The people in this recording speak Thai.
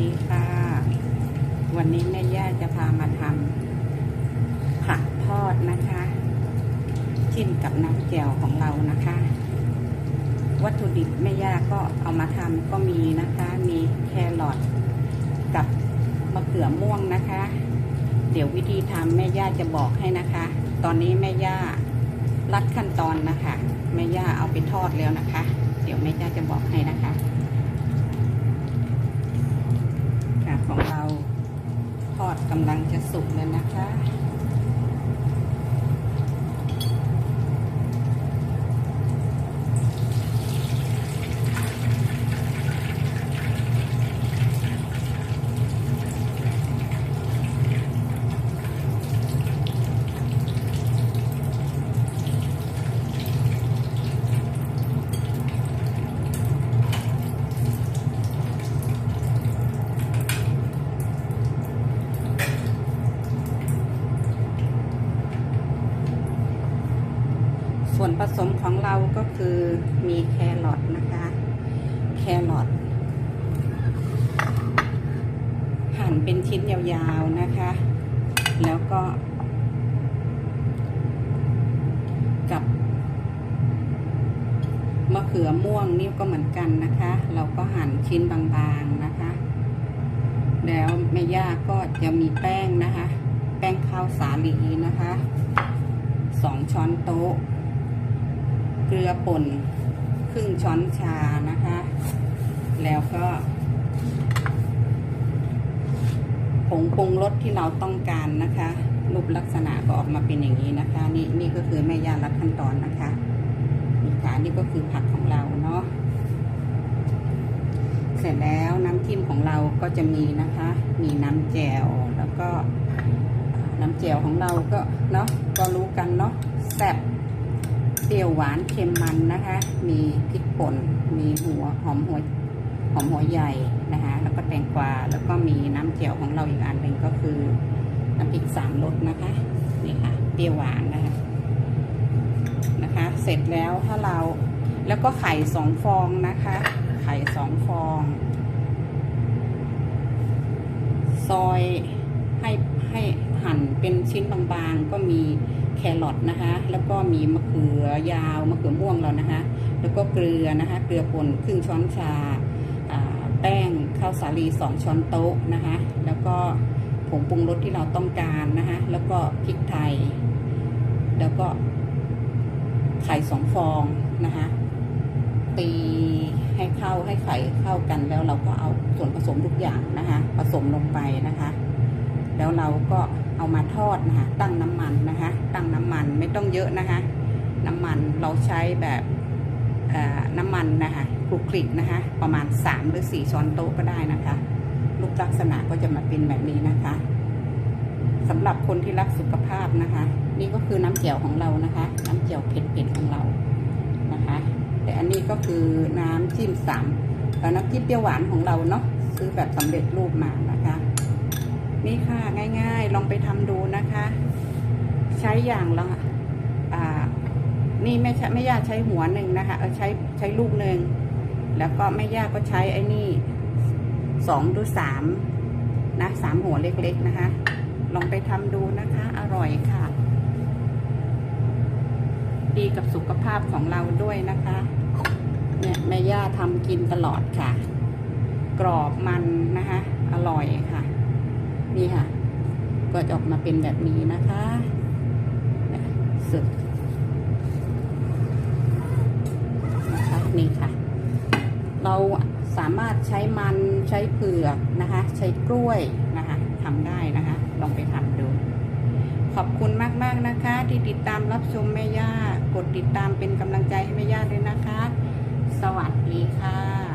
ดีค่ะ วันนี้แม่ย่าจะพามาทำผักทอดนะคะ จิ้มกับน้ำแจ่วของเรานะคะ วัตถุดิบแม่ย่าก็เอามาทำก็มีนะคะ มีแครอทกับมะเขือม่วงนะคะ เดี๋ยววิธีทำแม่ย่าจะบอกให้นะคะ ตอนนี้แม่ย่ารัดขั้นตอนนะคะ แม่ย่าเอาไปทอดแล้วนะคะ เดี๋ยวแม่ย่าจะบอกให้นะคะของเราทอด กำลังจะสุกแล้วนะคะ ส่วนผสมของเราก็คือมีแครอทนะคะ แครอทหั่นเป็นชิ้นยาวๆนะคะ แล้วก็ กับมะเขือม่วงนี่ก็เหมือนกันนะคะ เราก็หั่นชิ้นบางๆนะคะ แล้วแม่ย่าก็จะมีแป้งนะคะ แป้งข้าวสาลีนะคะสองช้อนโต๊ะ เกลือป่นครึ่งช้อนชานะคะ แล้วก็ ผงปรุงรสที่เราต้องการนะคะ รูปลักษณะก็ออกมาเป็นอย่างนี้นะคะ นี่นี่ก็คือแม่ย่ารัดขั้นตอนนะคะนี่ค่ะนี่ก็คือผักของเราเนาะเสร็จแล้วน้ำจิ้มของเราก็จะมีนะคะ มีน้ำแจ่วแล้วก็น้ำแจ่วของเราก็เนาะก็รู้กันเนาะแซ่บ เปรี้ยวหวานเค็มมันนะคะ มีพริกป่น มีหัวหอมหัวหอมหัวใหญ่นะคะ แล้วก็แตงกวา แล้วก็มีน้ำเจียวของเราอีกอันหนึ่งก็คือน้ำพริกสามรสนะคะ นี่ค่ะ เปรี้ยวหวานนะคะ นะคะ เสร็จแล้วถ้าเรา แล้วก็ไข่สองฟองนะคะ ไข่สองฟอง ซอยให้ให้หั่นเป็นชิ้นบางๆ ก็มี แครอทนะคะ แล้วก็มีมะเขือยาวมะเขือม่วงเรานะคะ แล้วก็เกลือนะคะ เกลือป่นครึ่งช้อนชาอ่าแป้งข้าวสาลีสองช้อนโต๊ะนะคะ แล้วก็ผงปรุงรสที่เราต้องการนะคะ แล้วก็พริกไทย แล้วก็ไข่สองฟองนะคะ ตีให้เข้าให้ไข่เข้ากันแล้วเราก็เอาส่วนผสมทุกอย่างนะคะ ผสมลงไปนะคะ แล้วเราก็ เอามาทอดนะคะตั้งน้ำมันนะคะ ตั้งน้ำมันไม่ต้องเยอะนะคะ น้ำมันเราใช้แบบน้ำมันนะคะคลุกคลิกนะคะ ประมาณ 3 หรือ 4 ช้อนโต๊ะก็ได้นะคะรูปลักษณะก็จะมาเป็นแบบนี้นะคะสำหรับคนที่รักสุขภาพนะคะ นี่ก็คือน้ำเจียวของเรานะคะ น้ำเจียวเผ็ดๆของเรานะคะ แต่อันนี้ก็คือน้ำจิ้มสามน้ำจิ้มเปรี้ยวหวานของเราเนาะซื้อแบบสำเร็จรูปมานะคะ นี่ค่ะง่ายๆ ลองไปทำดูนะคะ ใช้อย่างละอ่า นี่ไม่ใช่ไม่ยากใช้หัวหนึ่งนะคะ เออใช้ใช้ลูกหนึ่งแล้วก็ไม่ยากก็ใช้ไอ้นี่สองหรือสามนะสามหัวเล็กๆนะคะ ลองไปทำดูนะคะ อร่อยค่ะ ดีกับสุขภาพของเราด้วยนะคะ เนี่ยแม่ย่าทำกินตลอดค่ะ กรอบมันนะคะ อร่อยค่ะ นี่ค่ะ ก็จะออกมาเป็นแบบนี้นะคะนี่ยสุดนะคะนี่ค่ะ เราสามารถใช้มันใช้เผือกนะคะ ใช้กล้วยนะคะทำได้นะคะ ลองไปทำดู ขอบคุณมาก ๆ นะคะ ที่ติดตามรับชมแม่ย่ากดติดตามเป็นกำลังใจให้แม่ย่าด้วยนะคะ สวัสดีค่ะ